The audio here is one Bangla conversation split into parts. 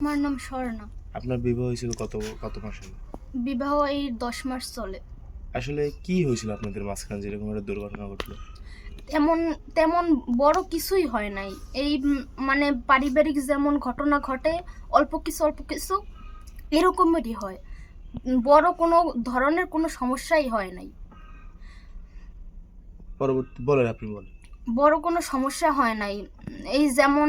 আমার নাম স্বর্ণা। আপনার বিবাহ হয়েছিল কত কত মাস আগে? বিবাহ এই দশ মাস চলে। আসলে কি হয়েছিল আপনাদের মাঝখানে যেরকম একটা দুর্ঘটনা ঘটলো? তেমন তেমন বড় কিছুই হয় নাই। এই মানে পারিবারিক যেমন ঘটনা ঘটে অল্প কিছু অল্প কিছু এরকমেরই হয়। বড় কোনো ধরনের কোনো সমস্যাই হয় নাই। পরবর্তী বলেন আপনি বলেন। বড় কোনো সমস্যা হয় নাই। এই যেমন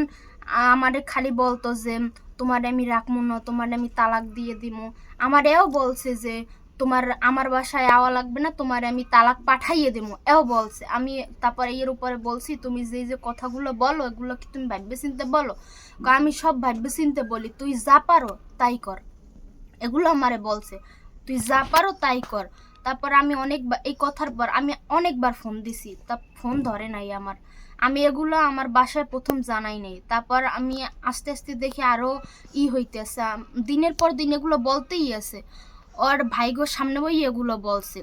আমারে খালি বলতো যে তোমার আমি রাখব না, তোমার আমি তালাক দিয়ে দিব আমার এও বলছে যে, তোমার, আমার বাসায় আওয়া লাগবে না, তোমার আমি তালাক পাঠাইয়ে দেবো এও বলছে। আমি তারপরে এর উপরে বলছি, তুমি যে যে কথাগুলো বলো, এগুলো কি তুমি ভাববে চিনতে বলো? আমি সব ভাববে চিনতে বলি। তুই যা পারো, তাই কর। এগুলো আমারে বলছে। তুই যা পারো, তাই কর। তারপর আমি অনেকবার এই কথার পর আমি অনেকবার ফোন দিছি। তা ফোন ধরে নাই আমার। আমি এগুলো আমার বাসায় প্রথম জানাই নাই। তারপর আমি আস্তে আস্তে দেখি আরও ই হইতেছে। দিনের পর দিন এগুলো বলতেই আছে। ওর ভাইগোর সামনে বই এগুলো বলছে।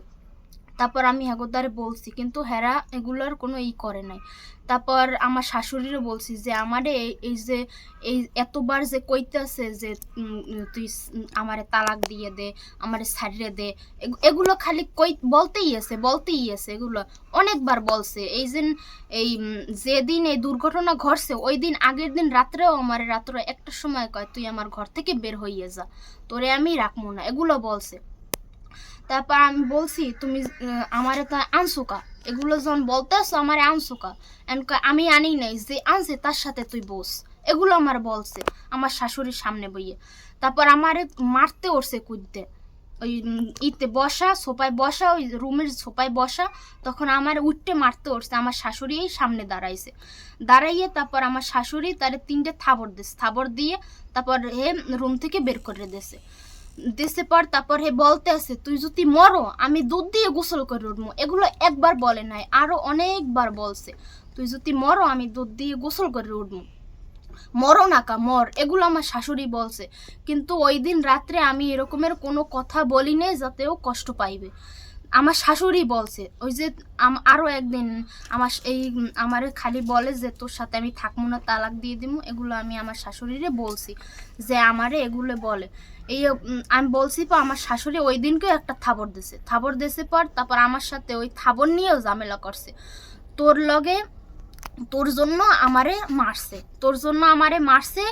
তারপর আমি হেগোদারে বলছি, কিন্তু হেরা এগুলোর কোনো ই করে নাই। তারপর আমার শাশুড়িরও বলছি যে, আমারে এই- যে, এই এতবার যে কইতেছে যে তুই আমারে তালাক দিয়ে দে, আমারে ছাড়িয়ে দে এগুলো খালি কই, বলতেই আছে বলতেই আছে এগুলো। অনেকবার বলছে, এই যে, এই যেদিন এই দুর্ঘটনা ঘটছে ওই দিন আগের দিন রাত্রেও আমার রাত্রে একটা সময় কয়, তুই আমার ঘর থেকে বের হইয়ে যা, তোরে আমি রাখব না। এগুলো বলছে। তারপর আমি বলছি, তুমি আমারে তা আনসুকা এগুলো যখন বলতে আসো আমারে আনসুকা আমি আনি নাই, যে আনছে তার সাথে তুই বস। এগুলো আমার বলছে, আমার শাশুড়ির সামনে বইয়ে। তারপর আমারে মারতে উঠছে কুদতে ওই ইতে বসা সোপায় বসা, ওই রুমের সোপায় বসা, তখন আমার উঠতে মারতে উঠছে আমার শাশুড়ি সামনে দাঁড়াইছে। দাঁড়াইয়ে তারপর আমার শাশুড়ি তার তিনটে থাবর দিস থাবর দিয়ে তারপর হে রুম থেকে বের করে দিছে। দিছে পর তারপর হে বলতে আছে, তুই যদি মরো, আমি দুধ দিয়ে গোসল করে উঠবো। এগুলো একবার বলে নাই, আরও অনেকবার বলছে, তুই যদি মরো, আমি দুধ দিয়ে গোসল করে উঠবো। মরো নাকা মর। এগুলো আমার শাশুড়ি বলছে। কিন্তু ওই দিন রাত্রে আমি এরকমের কোনো কথা বলি নাই যাতে ও কষ্ট পাইবে। আমার শাশুড়ি বলছে, ওই যে আম- আরও একদিন আমার এই আমারে খালি বলে যে তোর সাথে আমি থাকব না, তালাক দিয়ে দিব এগুলো আমি আমার শাশুড়িরে বলছি যে আমারে এগুলো বলে। এই আমি বলছি পর আমার শাশুড়ি ওই দিনকেও একটা থাবর দিছে। থাবর দিছে পর তারপর আমার সাথে ওই থাবর নিয়েও ঝামেলা করছে। তোর লগে তোর জন্য আমারে মারছে। তোর জন্য আমারে মারছে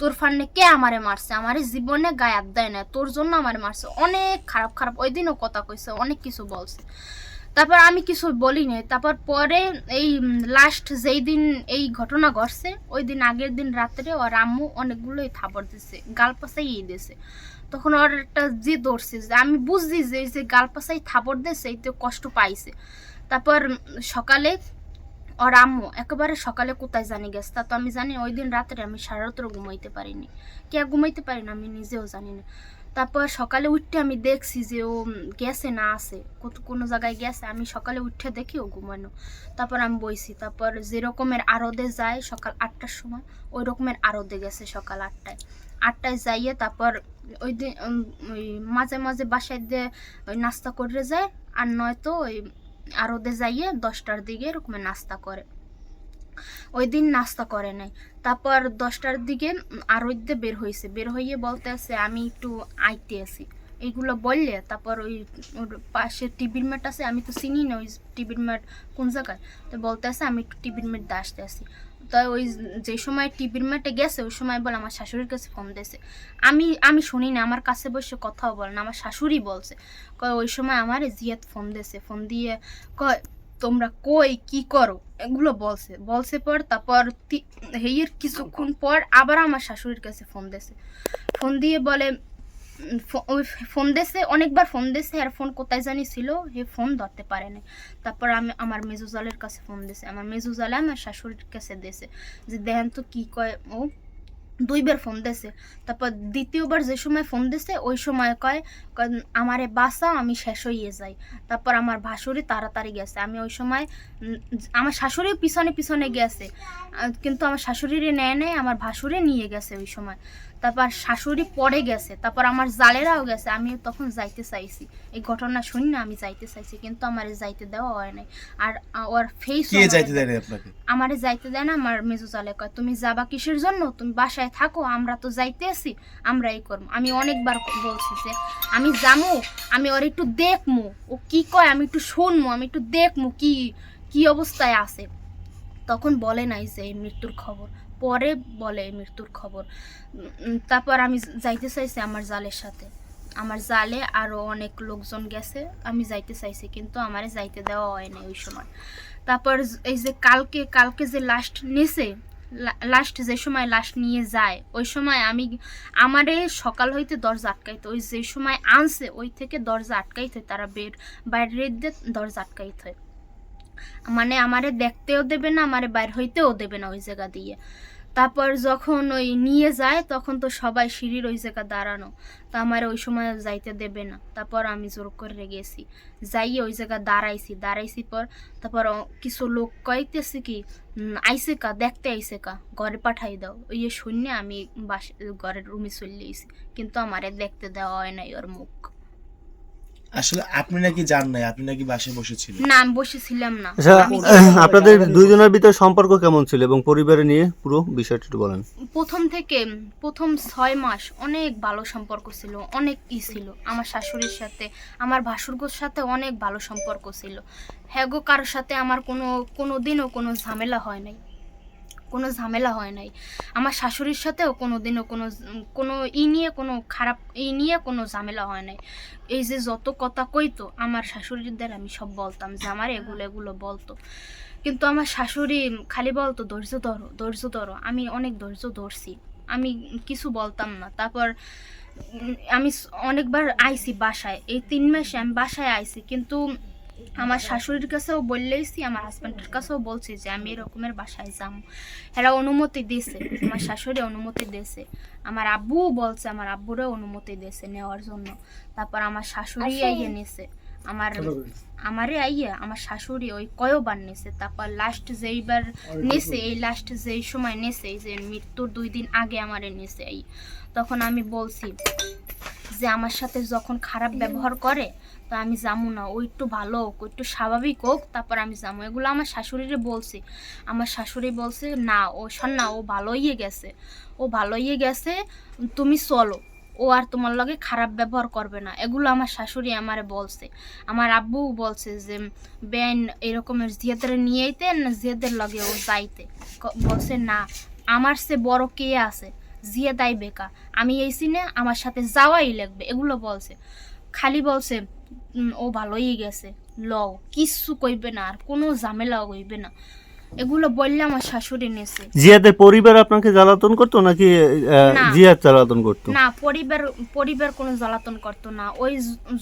তোর ফান্ডে কে আমারে মারছে? আমারে জীবনে গায়ে হাত দেয় না। তোর জন্য আমারে মারছে। অনেক খারাপ খারাপ। ওই দিনও কথা কইছে, অনেক কিছু বলছে। তারপর আমি কিছু বলি নাই তারপর পরে এই লাস্ট যেই দিন এই ঘটনা ঘটছে, ওই দিন আগের দিন রাত্রে ওর আম্মু অনেকগুলোই থাপড় দিছে, গাল পাশাই দিছে। তখন ওর একটা জি ধরছে যে, আমি বুঝছি যে যে গাল পাশাই থাপড় দিছে, এই তো কষ্ট পাইছে। তারপর সকালে ওর আম্মু, একেবারে সকালে কোথায় জানি গেছে? তা তো আমি জানি ওই দিন রাত্রে আমি সারা রাত্র ঘুমাইতে পারিনি। কে ঘুমাইতে পারি না আমি নিজেও জানি না। তারপর সকালে উঠতে আমি দেখছি যে ও গেছে না কত কোনো জায়গায় গেছে, আমি সকালে উঠে দেখি ও ঘুমানো। তারপর আমি বইছি, তারপর যেরকমের আরদে যায় সকাল আটটার সময়, ওই রকমের আরদে গেছে সকাল আটটায়। আটটায় যাইয়ে তারপর ওই দিন ওই মাঝে মাঝে বাসায় দিয়ে ওই নাস্তা করে যায়, আর নয়তো ওই আরদে যাইয়ে দশটার দিকে এরকম নাস্তা করে। ওই দিন নাস্তা করে নাই। তারপর দশটার দিকে আর আরোদ্যে বের হয়েছে বের হইয়ে বলতে আছে, আমি একটু আইতে আছি। এইগুলো বললে তারপর ওই ওর পাশে টিভির ম্যাট আছে, আমি তো চিনি না ওই টিভির ম্যাট কোন জায়গায়। তো বলতে আছে, আমি একটু টিভির ম্যাট দিয়ে আসতে আসি তো ওই যে সময় টিভির ম্যাটে গেছে, ওই সময় বলে আমার শাশুড়ির কাছে ফোন দিয়েছে। আমি আমি শুনি না, আমার কাছে বসে কথাও বলে না, আমার শাশুড়ি বলছে। কয়, ওই সময় আমার জিয়াত ফোন দিয়েছে, ফোন দিয়ে কয়, তোমরা কই, কি করো? এগুলো বলছে। বলছে পর, তারপর হেয়ের কিছুক্ষণ পর আবার আমার শাশুড়ির কাছে ফোন দিয়েছে। ফোন দিয়ে বলে ফোন দিয়েছে অনেকবার ফোন দিয়েছে আর ফোন কোথায় জানি ছিল হে ফোন ধরতে পারে না তারপর আমি আমার মেজুজালের কাছে ফোন দিয়েছে। আমার মেজুজালে আমার শাশুড়ির কাছে দিয়েছে যে দেখেন তো কী কয় ও দুইবার ফোন দিয়েছে। তারপর দ্বিতীয়বার যে সময় ফোন দিয়েছে ওই সময় কয় কয়, আমারে বাসা আমি শেষ হইয়ে যাই। তারপর আমার ভাসুরি তাড়াতাড়ি গেছে। আমি ওই সময় আমার শাশুড়িও পিছনে পিছনে গেছে। কিন্তু আমার শাশুড়িরে নেয় নেয় আমার ভাসুরে নিয়ে গেছে ওই সময়। তারপর শাশুড়ি পড়ে গেছে তারপর আমার জালেরাও গেছে আমি তখন যাইতে চাইছি। এই ঘটনা শুনি না আমি যাইতে চাইছি কিন্তু আমার যাইতে দেওয়া হয় নাই। আর ওর ফেস কে যাইতে দেয়নি আপনাকে? আমারে যাইতে দেয় না আমার মেজো জালে কয় তুমি যাবা কিসের জন্য? তুমি বাসায় থাকো আমরা তো যাইতে আছি আমরা এই করব। আমি অনেকবার বলছি যে আমি যামু আমি ওর একটু দেখমু ও কি কয় আমি একটু শুনমু আমি একটু দেখমু কি কি অবস্থায় আছে? তখন বলে নাই যে এই মৃত্যুর খবর। পরে বলে মৃত্যুর খবর। তারপর আমি যাইতে চাইছি আমার জালের সাথে। আমার জালে আরও অনেক লোকজন গেছে, আমি যাইতে চাইছি, কিন্তু আমারে যাইতে দেওয়া হয় নাই ওই সময়। তারপর এই যে কালকে কালকে যে লাস্ট নেছে লাস্ট যে সময় লাস্ট নিয়ে যায়, ওই সময় আমি আমারে সকাল হইতে দরজা আটকাইতে, ওই যে সময় আনছে, ওই থেকে দরজা আটকাইতে তারা বের, বাইরে দিয়ে দরজা আটকাইতে মানে আমারে দেখতেও দেবে না, আমারে বাইর হইতেও দেবে না ওই জায়গা দিয়ে। তারপর যখন ওই নিয়ে যায়, তখন তো সবাই সিঁড়ির ওই জায়গা দাঁড়ানো। তা আমার ওই সময় যাইতে দেবে না। তারপর আমি জোর করে গেছি। যাই ওই জায়গা দাঁড়াইছি। দাঁড়াইছি পর তারপর কিছু লোক কইতেছে কি আইসে কা, দেখতে আইসে কা, ঘরে পাঠাই দাও। ওই যে শূন্য আমি বাস, ঘরের রুমে চলে কিন্তু আমারে দেখতে দেওয়া হয় নাই ওর মুখ। আসলে আপনি নাকি জান নাই আপনি নাকি বাসায় বসেছিলেন? না আমি বসেছিলাম না। আচ্ছা আপনাদের দুইজনের ভিতর সম্পর্ক কেমন ছিল এবং পরিবারে নিয়ে পুরো বিষয়টা একটু বলেন। প্রথম থেকে প্রথম ছয় মাস অনেক ভালো সম্পর্ক ছিল অনেক ই ছিল। আমার শাশুড়ির সাথে আমার ভাসুরগোর সাথে অনেক ভালো সম্পর্ক ছিল। হ্যাগো কারোর সাথে আমার কোনো কোনো দিনও কোনো ঝামেলা হয় নাই। কোনো ঝামেলা হয় নাই। আমার শাশুড়ির সাথেও কোনো দিনও কোনো কোনো ই নিয়ে কোনো খারাপ, ই নিয়ে কোনো ঝামেলা হয় নাই। এই যে যত কথা কইতো, আমার শাশুড়িদের আমি সব বলতাম যে, আমার এগুলো এগুলো বলতো। কিন্তু আমার শাশুড়ি খালি বলতো, ধৈর্য ধরো ধৈর্য ধরো। আমি অনেক ধৈর্য ধরছি। আমি কিছু বলতাম না। তারপর আমি অনেকবার আইছি বাসায়। এই তিন মাসে আমি বাসায় আইছি, কিন্তু আমার শাশুড়ির কাছেও বললেইছি আমার হাজব্যান্ডের কাছেও বলছি যে আমি এরকমের বাসায় যাম। এরা অনুমতি দিয়েছে আমার শাশুড়ি অনুমতি দিয়েছে। আমার আব্বু বলছে আমার আব্বুরও অনুমতি দিয়েছে নেওয়ার জন্য। তারপর আমার শাশুড়ি আইয়ে নিছে। আমার আমারে আইয়া আমার শাশুড়ি ওই কয়বার নেছে তারপর লাস্ট যেইবার নেছে এই লাস্ট যেই সময় নেছে যে মৃত্যুর দুই দিন আগে আমারে নেছে। এই তখন আমি বলছি যে আমার সাথে যখন খারাপ ব্যবহার করে, তো আমি যাব না। ও একটু ভালো হোক একটু স্বাভাবিক হোক, তারপর আমি যাব এগুলো আমার শাশুড়িরে বলছি। আমার শাশুড়ি বলছে, না, ও শোন না, ও ভালোইয়ে গেছে। ও ভালোইয়ে গেছে, তুমি চলো। ও আর তোমার লগে খারাপ ব্যবহার করবে না। এগুলো আমার শাশুড়ি আমারে বলছে। আমার আব্বু বলছে যে বেন এরকমের জিয়াদের নিয়ে আইতে না জিয়াদের লগে ও যাইতে। বলছে, না, আমার সে বড় কে আছে? জিয়া দাই বেকা। আমি এই সিনে আমার সাথে যাওয়াই লাগবে এগুলো বলছে। খালি বলছে ও ভালোই গেছে লও কিচ্ছু কইবে না আর কোনো ঝামেলাও কইবে না। এগুলো বললে আমার শাশুড়ি নেছে। জিয়াদের পরিবার আপনাকে জ্বালাতন করতো নাকি। জিয়াদ জ্বালাতন করতো? না পরিবার পরিবার কোনো জ্বালাতন করতো না। ওই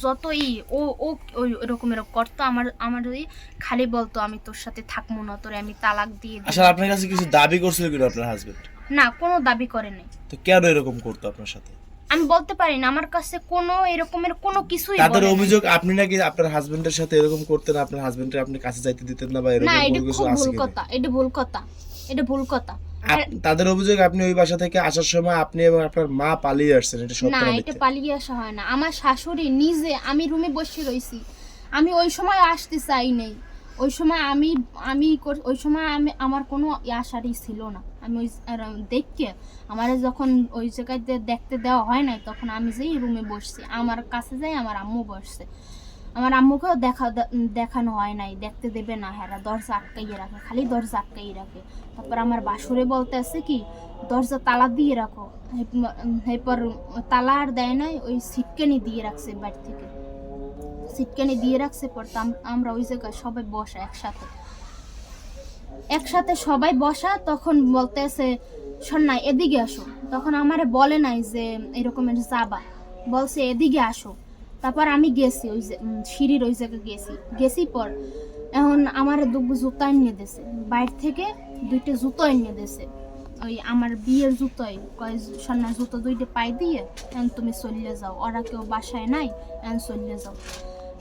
যতই ও ও ওই রকমের করতো আমার আমার ওই খালি বলতো আমি তোর সাথে থাকব না তোরে আমি তালাক দিয়ে আসলে আপনার কাছে কিছু দাবি করছিল কিনা আপনার হাজবেন্ড না কোনো দাবি করে নাই। তো কেন এরকম করতো আপনার সাথে? আমি বলতে পারি না আমার কাছে কোনো এরকমের কোনো কিছুই তাদের অভিযোগ আপনি নাকি আপনার হাজবেন্ডের সাথে এরকম করতেন আপনার হাজবেন্ডের আপনি কাছে যাইতে দিতেন না বা এরকম না এটা কোনো কিছু খুব আছে ভুল কিনা? কথা এটা ভুল কথা এটা ভুল কথা। আপ- তাদের অভিযোগ আপনি ওই বাসা থেকে আসার সময় আপনি এবং আপনার মা পালিয়ে আসছেন এটা সত্য না না এটা মিথ্যা? পালিয়ে আসা হয় না। আমার শাশুড়ি নিজে আমি রুমে বসে রইছি। আমি ওই সময় আসতে চাই নাই। ওই সময় আমি আমি কর- ওই সময় আমি আমার কোনো আশারই ছিল না। আমি ওই দেখকে, আমার যখন ওই জায়গায় দেখতে দেওয়া হয় নাই, তখন আমি যেই রুমে বসছি, আমার কাছে যাই আমার আম্মু বসছে। আমার আম্মুকেও দেখা দেখানো হয় নাই, দেখতে দেবে না হ্যাঁ দরজা আটকাইয়ে রাখে, খালি দরজা আটকাইয়ে রাখে। তারপর আমার বাসুরে বলতে আছে কি, দরজা তালা দিয়ে রাখো। এরপর- তালা আর দেয় নাই, ওই সিটকানি দিয়ে রাখছে বাড়ি থেকে। সিটকানি দিয়ে রাখছে, পর আমরা ওই জায়গায় সবাই বসা একসাথে। একসাথে সবাই বসা, তখন বলতেছে না, এদিকে আসো। তখন আমারে বলে নাই যে, এরকমের যাবা। বলছে, এদিকে আসো। তারপর আমি গেছি, ওই যে সিঁড়ির ওই জায়গায় গেছি। গেছি পর এখন আমার দুটো জুতো এনে দিয়েছে। বাইর থেকে দুইটা জুতো এনে দিয়েছে। ওই আমার বিয়ের জুতোই। কয় সন্ন্যার জুতো দুইটা পাই দিয়ে এখন তুমি চলিয়ে যাও। ওরা কেউ বাসায় নাই, এখন চলিয়ে যাও।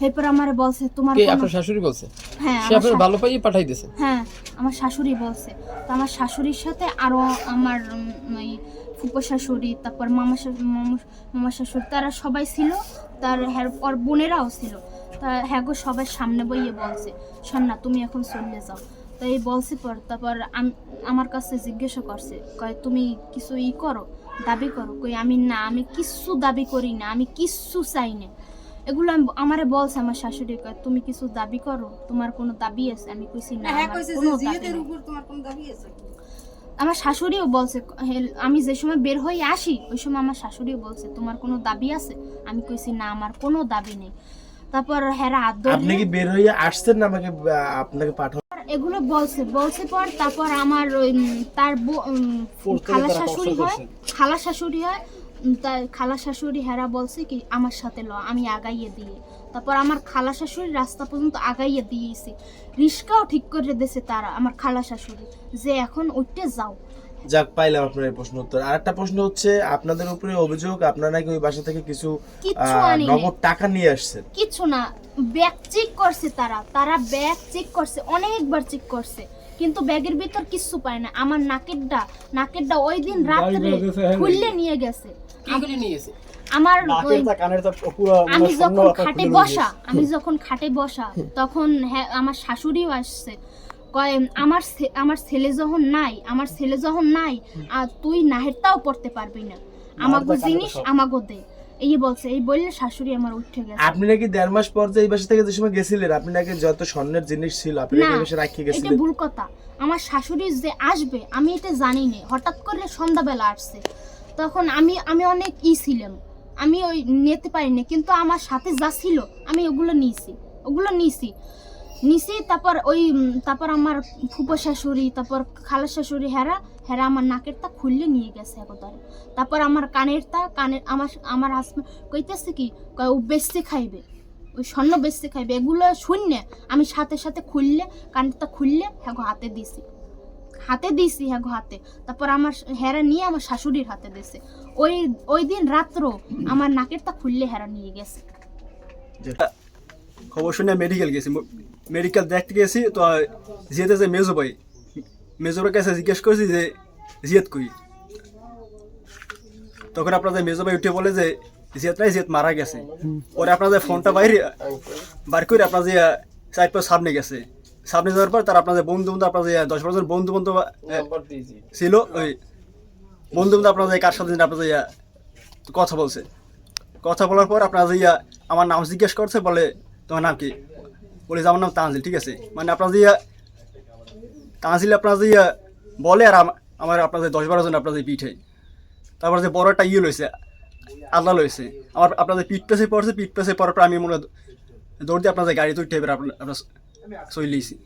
এরপর আমার বলছে তোমার কে? আপনার শাশুড়ি বলছে? হ্যাঁ সে আপনার ভালো পাইয়ে পাঠাই দিয়েছে হ্যাঁ আমার শাশুড়ি বলছে। তো আমার শাশুড়ির সাথে আরও আমার ওই ফুপো শাশুড়ি তারপর মামা মামু- মামা শাশুড়ি তারা সবাই ছিল তার ওর বোনেরাও ছিল। তা হ্যাঁ গো সবার সামনে বইয়ে বলছে শোন না তুমি এখন চলে যাও। তাই বলছে পর তারপর আম- আমার কাছে জিজ্ঞাসা করছে কয় তুমি কিছু ই করো দাবি করো? কই আমি না আমি কিচ্ছু দাবি করি না আমি কিচ্ছু চাই না। এগুলো আমি আমারে বলছে আমার শাশুড়ি কয় তুমি কিছু দাবি করো? তোমার কোনো দাবি আছে? আমি কইছি না হ্যাঁ কইছে যে জিয়াদের উপর তোমার কোন দাবি আছে? আমার শাশুড়িও বলছে আমি যে সময় বের হয়ে আসি ওই সময় আমার শাশুড়িও বলছে তোমার কোনো দাবি আছে? আমি কইছি না আমার কোনো দাবি নেই। তারপর হেরা হাত আপনি কি বের হয়ে আসছেন না আমাকে আপনাকে পাঠানো এগুলো বলছে বলছে পর তারপর আমার ওই তার বউ, উম, খালা শাশুড়ি হয় খালা শাশুড়ি হয় তার খালা শাশুড়ি হেরা বলছে কি আমার সাথে ল আমি আগাইয়ে দিয়ে তারপর আমার খালা শাশুড়ি রাস্তা পর্যন্ত আগাইয়ে দিয়েছি। রিস্কাও ঠিক করে দিয়েছে তারা আমার খালা শাশুড়ি। যে এখন ওইটে যাও। যাক পাইলাম আপনার এই প্রশ্ন উত্তর। আরেকটা প্রশ্ন হচ্ছে আপনাদের উপরে অভিযোগ আপনারা নাকি ওই বাসা থেকে কিছু। নগদ টাকা নিয়ে আসছেন? কিছু না ব্যাগ চেক করছে তারা। তারা ব্যাগ চেক করছে অনেকবার চেক করছে কিন্তু ব্যাগের ভিতর কিচ্ছু পায় না। আমার নাকেরটা নাকেরটা ওই দিন রাত্রে খুললে নিয়ে গেছে। আমার আমি যখন খাটে বসা আমি যখন খাটে বসা তখন হ্যাঁ আমার শাশুড়িও আসছে। কয় আমার আমার ছেলে যখন নাই আমার ছেলে যখন নাই আর তুই নাহেরটাও পড়তে পারবি না। আমাগো জিনিস আমাগো দে। এই বলছে এই বললে শাশুড়ি আমার উঠে গেছে। আপনি নাকি দেড় মাস পর যে এই বাসা থেকে যে সময় গেছিলেন আপনি নাকি যত স্বর্ণের জিনিস ছিল আপনি নাকি এই বাসায় রাখিয়ে এটা ভুল কথা। আমার শাশুড়ি যে আসবে আমি এটা জানি না হঠাৎ করে সন্ধ্যাবেলা আসছে। তখন আমি আমি অনেক ই ছিলাম। আমি ওই নিতে পারিনি, কিন্তু আমার সাথে যা ছিল, আমি ওগুলো নিয়েছি ওগুলো নিয়েছি। নিছি তারপর ওই তারপর আমার ফুপো শাশুড়ি, তারপর খালা শাশুড়ি, হেরা হেরা আমার নাকেরটা খুললে নিয়ে গেছে একতারে তারপর আমার কানেরটা কানের, আমার আমার হাজবেন্ড কইতেছে কি ও বেচতে খাইবে, ওই স্বর্ণ বেচতে খাইবে, এগুলো শূন্য আমি সাথে সাথে খুললে কানেরটা খুললে হ্যাঁ হাতে দিছি হাতে দিছি হ্যাঁ হাতে। তারপর আমার হেরা নিয়ে আমার শাশুড়ির হাতে দিছে। ওই ওই দিন রাত্র আমার নাকেরটা খুললে হেরা নিয়ে গেছে। খবর শুনে মেডিকেল গেছি। মেডিকেল দেখতে গেছি, তো জিয়াতে যে মেজো ভাই, মেজোর কাছে জিজ্ঞেস করছি যে, জিয়াত কই? তখন আপনাদের মেজো ভাই উঠে বলে যে, জিয়াত নাই, জিয়াত মারা গেছে। পরে আপনাদের ফোনটা বাইরে বার করে আপনার যে চার পাঁচ সামনে গেছে। সামনে যাওয়ার পর তার আপনাদের বন্ধু বন্ধু আপনার যে দশ বারো জন বন্ধু বন্ধু ছিল ওই বন্ধু বন্ধু আপনার যে কার সাথে যে কথা বলছে। কথা বলার পর আপনার ইয়া আমার নাম জিজ্ঞেস করছে বলে তোমার নাম কি? বলে আমার নাম তানজিল ঠিক আছে? মানে আপনার যে ইয়া তানজিল আপনার যে ইয়া বলে আর আম- আমার আপনাদের দশ বারো জন আপনার যে পিঠে। তারপর যে বড় একটা ইয়ে লইছে আল্লাহ লইছে। আমার আপনার যে পিঠ পেছে পড়ছে পিঠ পেছে পড়ার পর আমি মনে হয় দৌড় দিয়ে আপনাদের গাড়ি তুই টেপে আপনার Soy Lizzie.